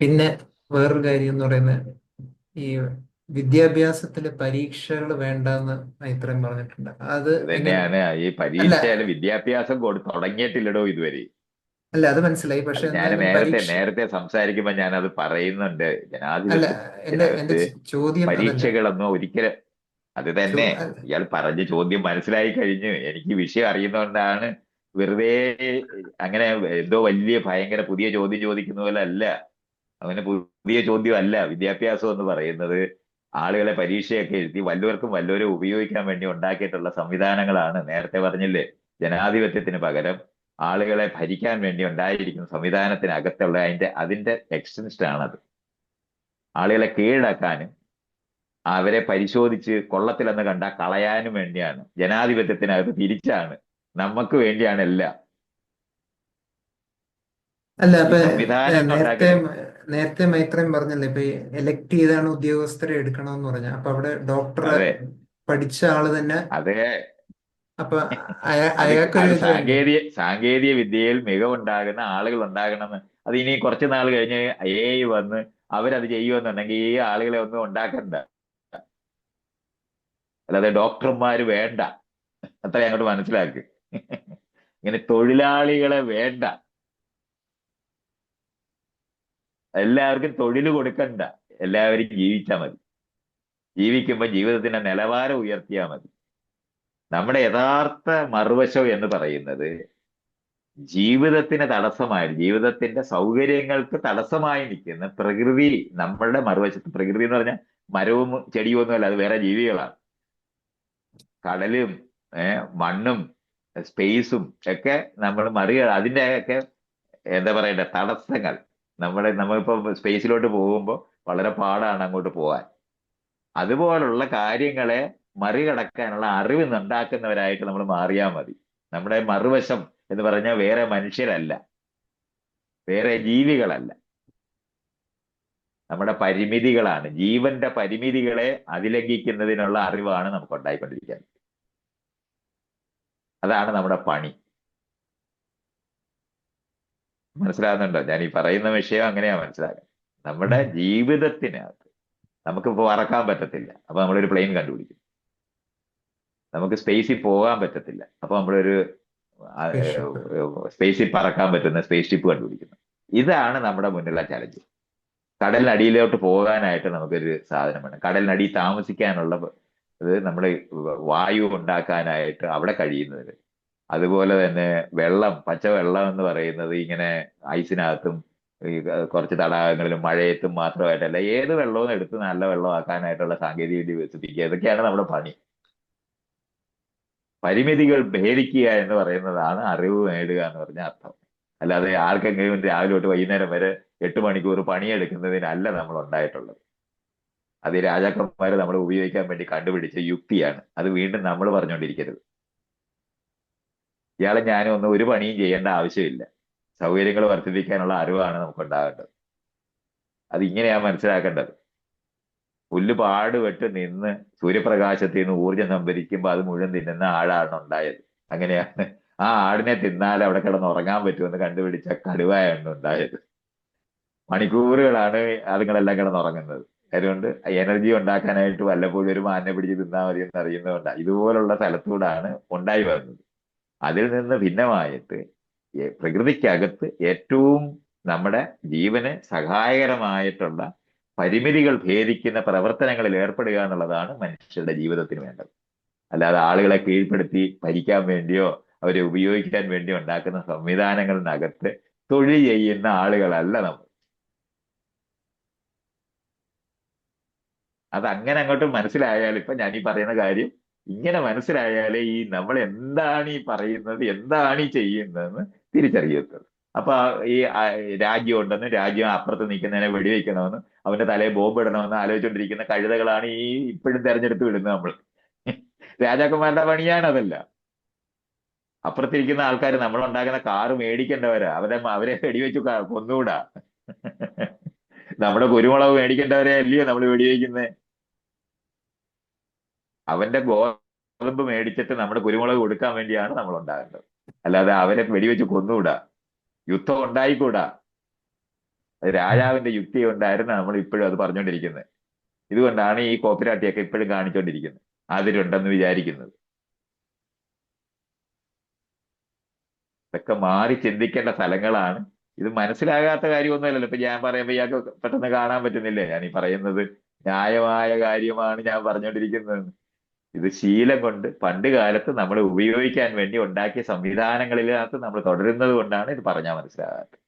പിന്നെ വേറൊരു കാര്യം എന്ന് പറയുന്നത് ഈ വിദ്യാഭ്യാസത്തിൽ പരീക്ഷകൾ വേണ്ടെന്ന് ഇത്രയും പറഞ്ഞിട്ടുണ്ട്. അത് തന്നെയാണ് ഈ പരീക്ഷയിൽ വിദ്യാഭ്യാസം കൊടു തുടങ്ങിയിട്ടില്ലടോ ഇതുവരെ. അല്ല അത് മനസ്സിലായി. പക്ഷെ ഞാൻ നേരത്തെ നേരത്തെ സംസാരിക്കുമ്പോ ഞാൻ അത് പറയുന്നുണ്ട് അതല്ല. പരീക്ഷകളൊന്നും ഒരിക്കലും അത് തന്നെ. ഇയാൾ പറഞ്ഞ ചോദ്യം മനസ്സിലായി കഴിഞ്ഞു എനിക്ക് വിഷയം അറിയുന്നതുകൊണ്ടാണ് വെറുതെ അങ്ങനെ എന്തോ വലിയ ഭയങ്കര പുതിയ ചോദ്യം ചോദിക്കുന്ന പോലെ അല്ല. അങ്ങനെ പുതിയ ചോദ്യം അല്ല വിദ്യാഭ്യാസം എന്ന് പറയുന്നത് ആളുകളെ പരീക്ഷയൊക്കെ എഴുതി വല്ലവർക്കും വല്ലവരും ഉപയോഗിക്കാൻ വേണ്ടി ഉണ്ടാക്കിയിട്ടുള്ള സംവിധാനങ്ങളാണ്. നേരത്തെ പറഞ്ഞില്ലേ ജനാധിപത്യത്തിന് പകരം ആളുകളെ ഭരിക്കാൻ വേണ്ടി ഉണ്ടായിരിക്കുന്ന സംവിധാനത്തിനകത്തുള്ള അതിന്റെ അതിന്റെ എക്സ്റ്റൻഷൻ ആണത്. ആളുകളെ കീഴടക്കാനും അവരെ പരിശോധിച്ച് കൊള്ളത്തിലെന്ന് കണ്ട കളയാനും വേണ്ടിയാണ്. ജനാധിപത്യത്തിനകത്ത് തിരിച്ചാണ്. നമുക്ക് വേണ്ടിയാണ് എല്ലാം. അല്ല ഈ അപ്പൊ സംവിധാനം നേരത്തെ ഉണ്ടാക്കുന്നത് നേരത്തെ മൈത്രൻ പറഞ്ഞല്ലേ ഇപ്പൊ എലക്ട് ചെയ്താണ് ഉദ്യോഗസ്ഥരെ എടുക്കണമെന്ന് പറഞ്ഞ. അപ്പൊ അവിടെ ഡോക്ടറെ അതെ. പഠിച്ച ആൾ തന്നെ അതെ. അപ്പൊ അയ- അത് അയാൾക്കൊരു അത് ഇത് വേണ്ടേ സാങ്കേതിക സാങ്കേതിക വിദ്യയിൽ മികവുണ്ടാകുന്ന ആളുകൾ ഉണ്ടാകണമെന്ന്. അത് ഇനി കുറച്ച് നാൾ കഴിഞ്ഞ് എ വന്ന് അവരത് ചെയ്യുമെന്നുണ്ടെങ്കിൽ ഈ ആളുകളെ ഒന്നും ഉണ്ടാക്കണ്ട. അല്ലാതെ ഡോക്ടർമാര് വേണ്ട. അത്ര അങ്ങോട്ട് മനസ്സിലാക്ക്. ഇങ്ങനെ തൊഴിലാളികളെ വേണ്ട. എല്ലാവർക്കും തൊഴിൽ കൊടുക്കണ്ട. എല്ലാവരും ജീവിച്ചാൽ മതി. ജീവിക്കുമ്പോൾ ജീവിതത്തിന്റെ നിലവാരം ഉയർത്തിയാൽ മതി. നമ്മുടെ യഥാർത്ഥ മറുവശം എന്ന് പറയുന്നത് ജീവിതത്തിന് തടസ്സമായി ജീവിതത്തിന്റെ സൗകര്യങ്ങൾക്ക് തടസ്സമായി നിൽക്കുന്ന പ്രകൃതി നമ്മളുടെ മറുവശത്ത്. പ്രകൃതി എന്ന് പറഞ്ഞാൽ മരവും ചെടിയും ഒന്നുമല്ല അത് വേറെ ജീവികളാണ്. കടലും മണ്ണും സ്പേസും ഒക്കെ നമ്മൾ മറിക അതിന്റെ ഒക്കെ എന്താ പറയണ്ടേ തടസ്സങ്ങൾ. നമ്മുടെ നമ്മളിപ്പോ സ്പേസിലോട്ട് പോകുമ്പോൾ വളരെ പാടാണ് അങ്ങോട്ട് പോകാൻ അതുപോലുള്ള കാര്യങ്ങളെ മറികടക്കാനുള്ള അറിവ് ഉണ്ടാക്കുന്നവരായിട്ട് നമ്മൾ മാറിയാൽ മതി. നമ്മുടെ മറുവശം എന്ന് പറഞ്ഞാൽ വേറെ മനുഷ്യരല്ല. വേറെ ജീവികളല്ല. നമ്മുടെ പരിമിതികളാണ്. ജീവന്റെ പരിമിതികളെ അതിലംഘിക്കുന്നതിനുള്ള അറിവാണ് നമുക്ക് ഉണ്ടായിക്കൊണ്ടിരിക്കുന്നത്. അതാണ് നമ്മുടെ പണി. മനസ്സിലാകുന്നുണ്ടോ? ഞാൻ ഈ പറയുന്ന വിഷയം അങ്ങനെയാ മനസ്സിലാക്കുന്നത് നമ്മുടെ ജീവിതത്തിനകത്ത് നമുക്കിപ്പോ പറക്കാൻ പറ്റത്തില്ല. അപ്പൊ നമ്മളൊരു പ്ലെയിൻ കണ്ടുപിടിക്കും. നമുക്ക് സ്പേസിൽ പോകാൻ പറ്റത്തില്ല. അപ്പൊ നമ്മളൊരു സ്പേസിൽ പറക്കാൻ പറ്റുന്ന സ്പേസ് ഷിപ്പ് കണ്ടുപിടിക്കുന്നു. ഇതാണ് നമ്മുടെ മുന്നിലുള്ള ചലഞ്ച് കടലിനടിയിലോട്ട് പോകാനായിട്ട് നമുക്കൊരു സാധനം വേണം കടലിനടിയിൽ താമസിക്കാനുള്ള ഇത് നമ്മൾ വായു ഉണ്ടാക്കാനായിട്ട് അവിടെ കഴിയുന്നത് അതുപോലെ തന്നെ വെള്ളം പച്ചവെള്ളം എന്ന് പറയുന്നത് ഇങ്ങനെ ഐസിനകത്തും ഈ കുറച്ച് തടാകങ്ങളിലും മഴയത്തും മാത്രമായിട്ടല്ല ഏത് വെള്ളവും എടുത്ത് നല്ല വെള്ളമാക്കാനായിട്ടുള്ള സാങ്കേതിക വിദ്യ വികസിപ്പിക്കുക. ഇതൊക്കെയാണ് നമ്മുടെ പണി. പരിമിതികൾ ഭേദിക്കുക എന്ന് പറയുന്നതാണ് അറിവ് നേടുക എന്ന് പറഞ്ഞ അർത്ഥം. അല്ലാതെ ആർക്കെങ്കിലും രാവിലെ തൊട്ട് വൈകുന്നേരം വരെ എട്ട് മണിക്കൂർ പണിയെടുക്കുന്നതിനല്ല നമ്മൾ ഉണ്ടായിട്ടുള്ളത്. അത് രാജാക്കന്മാർ നമ്മൾ ഉപയോഗിക്കാൻ വേണ്ടി കണ്ടുപിടിച്ച യുക്തിയാണ്. അത് വീണ്ടും നമ്മൾ പറഞ്ഞുകൊണ്ടിരിക്കരുത്. ഇയാളെ ഞാനും ഒന്നും ഒരു പണിയും ചെയ്യേണ്ട ആവശ്യമില്ല. സൗകര്യങ്ങൾ വർദ്ധിപ്പിക്കാനുള്ള അറിവാണ് നമുക്ക് ഉണ്ടാകേണ്ടത് അത് ഇങ്ങനെയാ മനസ്സിലാക്കേണ്ടത്. പുല്ല് പാടുപെട്ട് നിന്ന് സൂര്യപ്രകാശത്തിൽ നിന്ന് ഊർജം സംഭരിക്കുമ്പോൾ അത് മുഴുവൻ തിന്നുന്ന ആടാണ് ഉണ്ടായത്. അങ്ങനെയാണ് ആ ആടിനെ തിന്നാൽ അവിടെ കിടന്ന് ഉറങ്ങാൻ പറ്റുമെന്ന് കണ്ടുപിടിച്ച കടുവയാണ് ഉണ്ടായത്. മണിക്കൂറുകളാണ് അതുങ്ങളെല്ലാം കിടന്ന് ഉറങ്ങുന്നത്. അതുകൊണ്ട് എനർജി ഉണ്ടാക്കാനായിട്ട് വല്ലപ്പോഴും ഒരു മാനിനെ പിടിച്ച് തിന്നാൽ മതി എന്ന് അറിയുന്നതുകൊണ്ടാണ് ഇതുപോലുള്ള സ്ഥലത്തൂടാണ് ഉണ്ടായി വരുന്നത്. അതിൽ നിന്ന് ഭിന്നമായിട്ട് പ്രകൃതിക്കകത്ത് ഏറ്റവും നമ്മുടെ ജീവന് സഹായകരമായിട്ടുള്ള പരിമിതികൾ ഭേദിക്കുന്ന പ്രവർത്തനങ്ങളിൽ ഏർപ്പെടുക എന്നുള്ളതാണ് മനുഷ്യരുടെ ജീവിതത്തിന് വേണ്ടത്. അല്ലാതെ ആളുകളെ കീഴ്പ്പെടുത്തി ഭരിക്കാൻ വേണ്ടിയോ അവരെ ഉപയോഗിക്കാൻ വേണ്ടിയോ ഉണ്ടാക്കുന്ന സംവിധാനങ്ങളിനകത്ത് തൊഴിൽ ചെയ്യുന്ന ആളുകളല്ല നമ്മൾ. അത് അങ്ങനെ അങ്ങോട്ട് മനസ്സിലായാൽ ഇപ്പൊ ഞാൻ ഈ പറയുന്ന കാര്യം ഇങ്ങനെ മനസ്സിലായാലേ ഈ നമ്മൾ എന്താണ് ഈ പറയുന്നത് എന്താണ് ഈ ചെയ്യുന്നതെന്ന് തിരിച്ചറിയത്തുള്ളൂ. അപ്പൊ ഈ രാജ്യം ഉണ്ടെന്ന് രാജ്യം അപ്പുറത്ത് നിൽക്കുന്നതിനെ വെടിവെക്കണമെന്നും അവന്റെ തലയെ ബോംബ് ഇടണമെന്ന് ആലോചിച്ചുകൊണ്ടിരിക്കുന്ന കഴുതകളാണ് ഈ ഇപ്പോഴും തെരഞ്ഞെടുത്ത് വിടുന്നത് നമ്മൾ. രാജാക്കന്മാരുടെ പണിയാണ് അതല്ല. അപ്പുറത്തിരിക്കുന്ന ആൾക്കാർ നമ്മൾ ഉണ്ടാക്കുന്ന കാറ് മേടിക്കേണ്ടവരാ. അവരെ അവരെ വെടിവെച്ചു കൊന്നുകൂടാ നമ്മുടെ കുരുമുളക് മേടിക്കേണ്ടവരെ അല്ലയോ നമ്മൾ വെടിവെക്കുന്നത് അവന്റെ ഗോതമ്പ് മേടിച്ചിട്ട് നമ്മുടെ കുരുമുളക് കൊടുക്കാൻ വേണ്ടിയാണ് നമ്മൾ ഉണ്ടാകേണ്ടത് അല്ലാതെ അവരെ വെടിവെച്ച് കൊന്നുകൂടാ യുദ്ധം ഉണ്ടായിക്കൂടാ. രാജാവിന്റെ യുക്തി കൊണ്ടായിരുന്നു നമ്മൾ ഇപ്പോഴും അത് പറഞ്ഞുകൊണ്ടിരിക്കുന്നത്. ഇതുകൊണ്ടാണ് ഈ കോപ്പിരാട്ടിയൊക്കെ ഇപ്പോഴും കാണിച്ചുകൊണ്ടിരിക്കുന്നത്. അതിലുണ്ടെന്ന് വിചാരിക്കുന്നത്. ഇതൊക്കെ മാറി ചിന്തിക്കേണ്ട സ്ഥലങ്ങളാണ് ഇത് മനസ്സിലാകാത്ത കാര്യമൊന്നുമല്ലല്ലോ. ഇപ്പൊ ഞാൻ പറയുമ്പോ ഇയാൾക്ക് പെട്ടെന്ന് കാണാൻ പറ്റുന്നില്ലേ? ഞാൻ ഈ പറയുന്നത് ന്യായമായ കാര്യമാണ് ഞാൻ പറഞ്ഞുകൊണ്ടിരിക്കുന്നത്. ഇത് ശീലം കൊണ്ട് പണ്ട് കാലത്ത് നമ്മൾ ഉപയോഗിക്കാൻ വേണ്ടി ഉണ്ടാക്കിയ സംവിധാനങ്ങളിനകത്ത് നമ്മൾ തുടരുന്നത് കൊണ്ടാണ് ഇത് പറഞ്ഞാൽ മനസ്സിലാകാത്തത്.